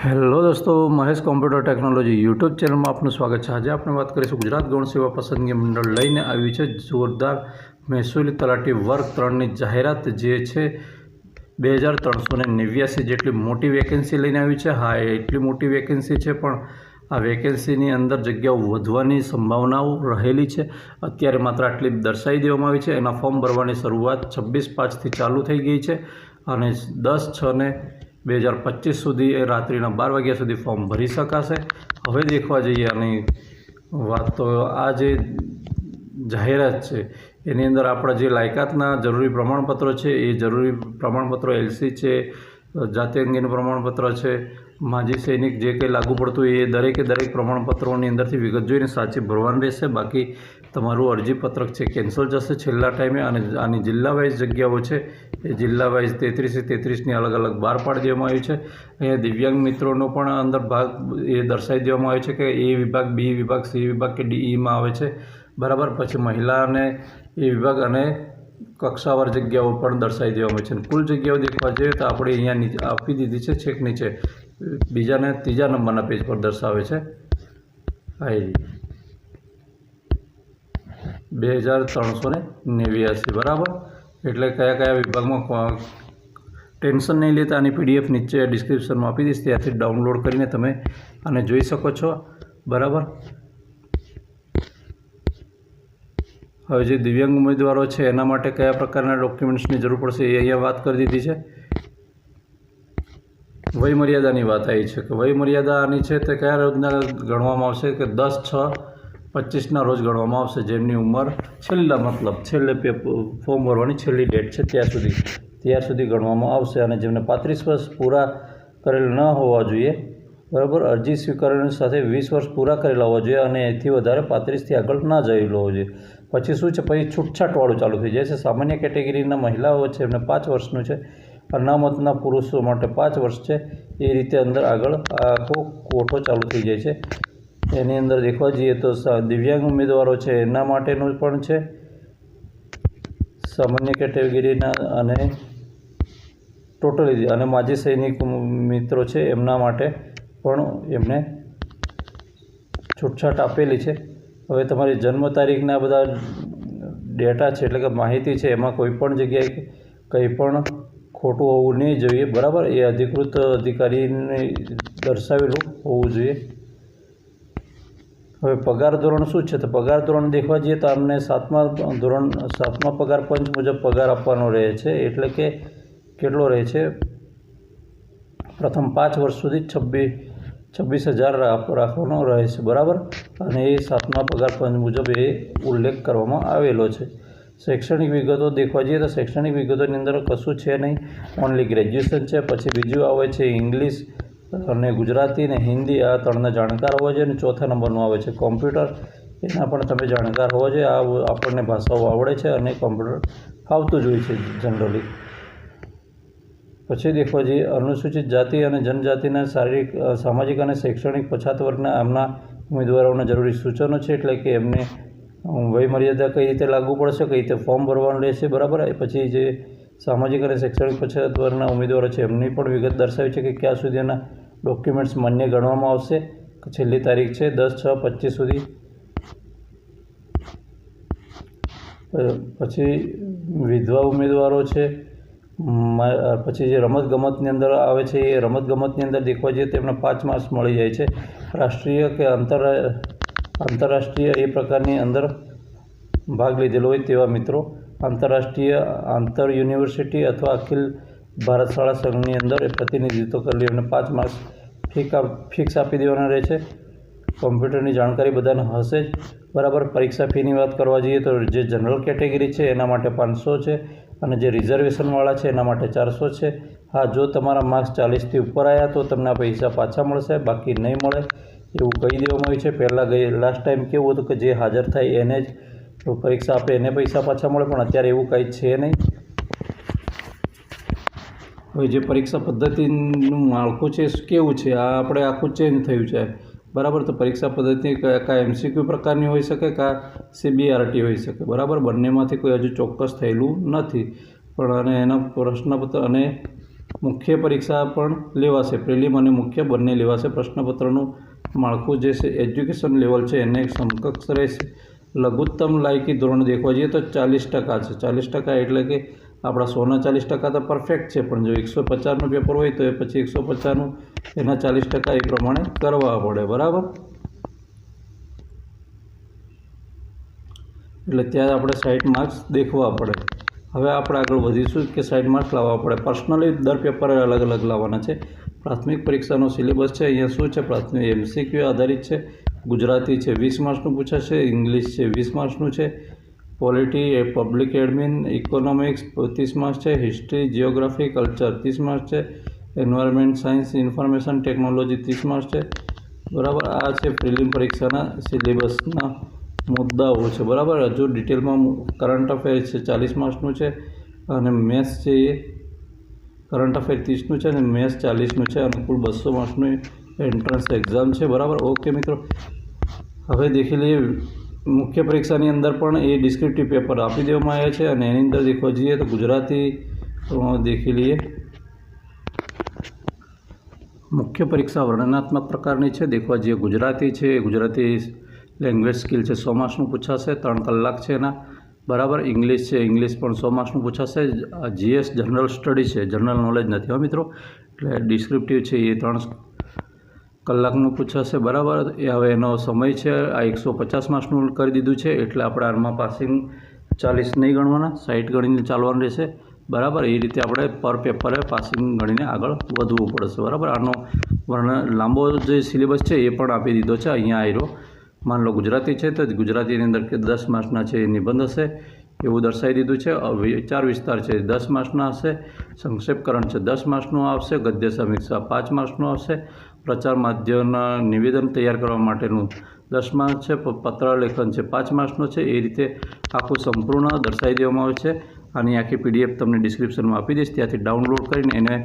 Hello દોસ્તો, Mahesh computer technology YouTube ચેનલમાં આપનું સ્વાગત છે. આજે આપણે વાત કરીશું ગુજરાત ગૌણ સેવા પસંદગી મંડળ લઈને આવ્યું છે. જોરદાર મહેસૂલી તલાટી વર્ગ ત્રણની જાહેરાત જે છે બે હજાર ત્રણસો ને નેવ્યાસી જેટલી મોટી વેકેન્સી લઈને આવી છે. હા એટલી મોટી વેકેન્સી છે, પણ આ વેકેન્સીની અંદર જગ્યાઓ વધવાની સંભાવનાઓ રહેલી છે. અત્યારે માત્ર આટલી દર્શાવી દેવામાં આવી છે. એના ફોર્મ ભરવાની શરૂઆત છવ્વીસ પાંચથી ચાલુ થઈ ગઈ છે અને દસ છ ને બે હજાર પચીસ સુધી એ રાત્રિના બાર વાગ્યા સુધી ફોર્મ ભરી શકાશે. હવે દેખવા જઈએ આની વાત તો આ જે જાહેરાત છે, એની અંદર આપણા જે લાયકાતના જરૂરી પ્રમાણપત્રો છે, એ જરૂરી પ્રમાણપત્રો એલસી છે, જાતિ અંગેનું પ્રમાણપત્ર છે, માજી સૈનિક જે કંઈ લાગુ પડતું એ દરેકે દરેક પ્રમાણપત્રોની અંદરથી વિગત જોઈને સાચી ભરવાની રહેશે. બાકી તમારું અરજીપત્રક છે, કેન્સલ જશે છેલ્લા ટાઈમે અને આની જિલ્લા વાઇઝ જગ્યાઓ છે, એ જિલ્લા વાઇઝ તેત્રીસે તેત્રીસની અલગ અલગ બહાર પાડી દેવામાં આવી છે. અહીંયા દિવ્યાંગ મિત્રોનો પણ અંદર ભાગ એ દર્શાવી દેવામાં આવે છે કે એ વિભાગ બી વિભાગ સી વિભાગ કે ડીઈમાં આવે છે. બરાબર, પછી મહિલા અને એ વિભાગ અને કક્ષાવાર જગ્યાઓ પણ દર્શાવી દેવામાં છે. કુલ જગ્યાઓ દેખવા જઈએ તો આપણે અહીંયા નીચે આપી દીધી છે, છેક નીચે. બીજાને ત્રીજા નંબરના પેજ પર દર્શાવે છે. આવી બે હજાર ત્રણસો ને નેવ્યાસી બરાબર? એટલે કયા કયા વિભાગમાં ટેન્શન નહીં લેતા આની પીડીએફ નીચે ડિસ્ક્રિપ્શનમાં આપી દઈશ, ત્યાંથી ડાઉનલોડ કરીને તમે આને જોઈ શકો છો, બરાબર? હવે જે દિવ્યાંગ ઉમેદવારો છે, એના માટે કયા પ્રકારના ડોક્યુમેન્ટ્સની જરૂર પડશે એ અહીંયા વાત કરી દીધી છે. વયમર્યાદાની વાત આવી છે, કે વયમર્યાદા આની છે તે કયા રોજના ગણવામાં આવશે? કે દસ, છ પચીસના રોજ ગણવામાં આવશે, જેમની ઉંમર છેલ્લા મતલબ છેલ્લે ફોર્મ ભરવાની છેલ્લી ડેટ છે, ત્યાં સુધી. ત્યાર સુધી ગણવામાં આવશે અને જેમને પાંત્રીસ વર્ષ પૂરા કરેલ ન હોવા જોઈએ, બરાબર, અરજી સ્વીકારવાની સાથે વીસ વર્ષ પૂરા કરેલા હોવા જોઈએ અને એથી વધારે પાંત્રીસથી આગળ ના જયેલો હોવો જોઈએ. પછી શું છે? પછી છૂટછાટવાળું ચાલુ થઈ જાય છે. સામાન્ય કેટેગરીના મહિલાઓ છે, એમને પાંચ વર્ષનું છે. અનામતના પુરુષો માટે પાંચ વર્ષ છે. એ રીતે અંદર આગળ આખો કોઠો ચાલુ થઈ જાય છે. એની અંદર દેખવા જઈએ તો દિવ્યાંગ ઉમેદવારો છે, એના માટેનું પણ છે. સામાન્ય કેટેગરીના અને ટોટલી અને માજી સૈનિક મિત્રો છે, એમના માટે પણ એમને છૂટછાટ આપેલી છે. હવે તમારી જન્મ તારીખના બધા ડેટા છે, એટલે કે માહિતી છે, એમાં કોઈ પણ જગ્યાએ કંઈ પણ ખોટું હોવું નહીં જોઈએ. બરાબર? એ અધિકૃત અધિકારીને દર્શાવેલું હોવું જોઈએ. હવે પગાર ધોરણ શું છે? તો પગાર ધોરણ દેખવા જઈએ તો અમને સાતમા ધોરણ, સાતમા પગાર પંચ મુજબ પગાર આપવાનો રહે છે. એટલે કે કેટલો રહે છે? પ્રથમ પાંચ વર્ષ સુધી છવ્વીસ છવ્વીસ હજાર રાખ- રાખવાનો રહે છે. બરાબર? અને એ સાતમા પગાર પંચ મુજબ એ ઉલ્લેખ કરવામાં આવેલો છે. શૈક્ષણિક વિગતો દેખવા જઈએ તો શૈક્ષણિક વિગતોની અંદર કશું છે નહીં. ઓનલી ગ્રેજ્યુએશન છે, પછી બીજું આવે છે ઇંગ્લિશ અને ગુજરાતી ને હિન્દી આ ત્રણને જાણકાર હોવા જોઈએ અને ચોથા નંબરનું આવે છે કોમ્પ્યુટર. એના પણ તમે જાણકાર હોવા જોઈએ. આ આપણને ભાષાઓ આવડે છે અને કોમ્પ્યુટર ફાવતું જ હોય છે જનરલી પછી દેખો જે, અનુસૂચિત જાતિ અને જનજાતિના શારીરિક સામાજિક અને શૈક્ષણિક પછાત વર્ગના આમના ઉમેદવારોને જરૂરી સૂચનો છે એટલે કે એમને વયમર્યાદા કઈ રીતે લાગુ પડશે, કઈ રીતે ફોર્મ ભરવાનું રહેશે, બરાબર? એ પછી જે સામાજિક અને શૈક્ષણિક પછાત વર્ગના ઉમેદવારો છે એમની પણ વિગત દર્શાવી છે કે ક્યાં સુધીના ડોક્યુમેન્ટ્સ માન્ય ગણવામાં આવશે. છેલ્લી તારીખ છે દસ છ પચીસ સુધી. પછી વિધવા ઉમેદવારો છે. પછી જે રમતગમતની અંદર આવે છે એ રમતગમતની અંદર દેખવા જઈએ તેમને પાંચ માર્ક્સ મળી જાય છે. રાષ્ટ્રીય કે આંતર આંતરરાષ્ટ્રીય એ પ્રકારની અંદર ભાગ લીધેલો હોય તેવા મિત્રો. આંતરરાષ્ટ્રીય, આંતર યુનિવર્સિટી અથવા અખિલ ભારત શાળા સંઘની અંદર એ પ્રતિનિધિત્વ કરેલી એમને પાંચ માર્ક્સ ફિક ફિક્સ આપી દેવાના રહે છે. કોમ્પ્યુટરની જાણકારી બધાને હશે જ. બરાબર, પરીક્ષા ફીની વાત કરવા જઈએ તો જે જનરલ કેટેગરી છે એના માટે પાંચસો છે અને જે રિઝર્વેશનવાળા છે એના માટે ચારસો છે. હા, જો તમારા માર્ક્સ ચાલીસથી ઉપર આવ્યા તો તમને પૈસા પાછા મળશે, બાકી નહીં મળે એવું કહી દેવામાં આવ્યું છે. પહેલાં ગઈ લાસ્ટ ટાઈમ કેવું હતું કે જે હાજર થાય એને જ પરીક્ષા આપે એને પૈસા પાછા મળે, પણ અત્યારે એવું કંઈ છે નહીં. હવે જે પરીક્ષા પદ્ધતિનું માળખું છે કેવું છે? આ આપણે આખું ચેન્જ થયું છે. બરાબર? તો પરીક્ષા પદ્ધતિ કાં એમસીક્યુ પ્રકારની હોઈ શકે, કાં સીબીઆરટી હોઈ શકે. બરાબર? બંનેમાંથી કોઈ હજુ ચોક્કસ થયેલું નથી. પણ અને એના પ્રશ્નપત્ર અને મુખ્ય પરીક્ષા પણ લેવાશે. પ્રિલિમ અને મુખ્ય બંને લેવાશે પ્રશ્નપત્રનું માળખું જે છે, એજ્યુકેશન લેવલ છે, એને સમકક્ષ રહેશે. લઘુત્તમ લાયકી ધોરણ દેખવા જઈએ તો ચાલીસ ટકા છે. ચાલીસ ટકા એટલે કે આપણા સોના ચાલીસ ટકા તો પરફેક્ટ છે, પણ જો એકસો પચાસનું પેપર હોય તો એ પછી એકસો પચાસનું એના ચાલીસ ટકા એ પ્રમાણે કરવા પડે, બરાબર? એટલે ત્યાં આપણે સાઈડ માર્ક્સ દેખવા પડે. હવે આપણે આગળ વધીશું કે સાઈડ માર્ક્સ લાવવા પડે. પર્સનલી દર પેપર અલગ અલગ લાવવાના છે. પ્રાથમિક પરીક્ષાનો સિલેબસ છે, અહીંયા શું છે? પ્રાથમિક એમસીક્યુ આધારિત છે. ગુજરાતી છે, વીસ માર્ક્સનું પૂછાશે, ઇંગ્લિશ છે, વીસ માર્ક્સનું છે. પોલિટી એ પબ્લિક એડમિન ઇકોનોમિક્સ ત્રીસ માર્ક્સ છે હિસ્ટ્રી જિયોગ્રાફી કલ્ચર ત્રીસ માર્ક્સ છે એન્વાયરમેન્ટ સાયન્સ ઇન્ફોર્મેશન ટેકનોલોજી ત્રીસ માર્ક્સ છે બરાબર, આ છે પ્રિલિમ પરીક્ષાના સિલેબસના મુદ્દાઓ છે. બરાબર, હજુ ડિટેલમાં કરંટ અફેર છે ચાલીસ માર્ક્સનું છે અને મેથ્સ છે એ કરંટ અફેર ત્રીસનું છે અને મેથ્સ ચાલીસનું છે. અને કુલ બસો માર્ક્સનું એન્ટ્રન્સ એક્ઝામ છે. બરાબર, ઓકે મિત્રો. હવે દેખી લઈએ મુખ્ય પરીક્ષાની અંદર પણ એ ડિસ્ક્રિપ્ટિવ પેપર આપી દેવામાં આવ્યા છે અને એની અંદર દેખવા જઈએ તો ગુજરાતી દેખી લઈએ. મુખ્ય પરીક્ષા વર્ણનાત્મક પ્રકારની છે. દેખવા જઈએ ગુજરાતી છે. ગુજરાતી લેંગ્વેજ સ્કિલ છે. સો માર્ક્સનું પૂછાશે. ત્રણ કલાક છે એના. બરાબર ઇંગ્લિશ છે. ઇંગ્લિશ પણ સો માર્ક્સનું પૂછાશે જીએસ જનરલ સ્ટડી છે. જનરલ નોલેજ નથી હો મિત્રો. એટલે ડિસ્ક્રિપ્ટિવ છે એ ત્રણ કલાકનું પૂછાશે, બરાબર? એ હવે એનો સમય છે, આ એકસો પચાસ માર્ક્સનું કરી દીધું છે, એટલે આપણે આરમાં પાસિંગ ચાલીસ નહીં ગણવાના સાઠ ગણીને ચાલવાનું રહેશે. બરાબર? એ રીતે આપણે પર પેપરે પાસિંગ ગણીને આગળ વધવું પડશે. બરાબર? આનો વર્ણ લાંબો જે સિલેબસ છે, એ પણ આપી દીધો છે. અહીંયા આવ્યો માન લો ગુજરાતી છે, તો ગુજરાતીની અંદર કે દસ માર્ક્સના છે, એ નિબંધ હશે. એવું દર્શાવી દીધું છે. વિચાર વિસ્તાર છે. દસ માર્ક્સના હશે સંક્ષેપકરણ છે. દસ માર્ક્સનું આવશે. ગદ્ય સમીક્ષા પાંચ માર્ક્સનું આવશે. પ્રચાર માધ્યમના નિવેદન તૈયાર કરવા માટેનું દસ માર્ક્સ છે. પત્ર લેખન છે. પાંચ માર્ક્સનો છે. એ રીતે આખું સંપૂર્ણ દર્શાવી દેવામાં આવે છે. આની આખી પીડીએફ તમને ડિસ્ક્રિપ્શનમાં આપી દઈશ. ત્યાંથી ડાઉનલોડ કરીને એને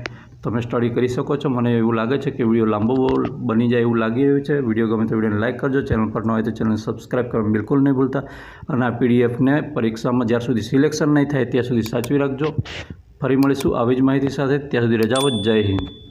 તમે સ્ટડી કરી શકો છો. મને એવું લાગે છે કે વીડિયો લાંબો બની જાય એવું લાગી રહ્યું છે. વીડિયો ગમે તો વિડીયોને લાઇક કરજો. ચેનલ પર ન હોય તો ચેનલને સબસ્ક્રાઈબ કરવાનું બિલકુલ નહીં ભૂલતા. અને આ પીડીએફને પરીક્ષામાં જ્યાર સુધી સિલેક્શન નહીં થાય ત્યાં સુધી સાચવી રાખજો. ફરી મળીશું આવી જ માહિતી સાથે. ત્યાં સુધી રજાઓ. જય હિન્દ.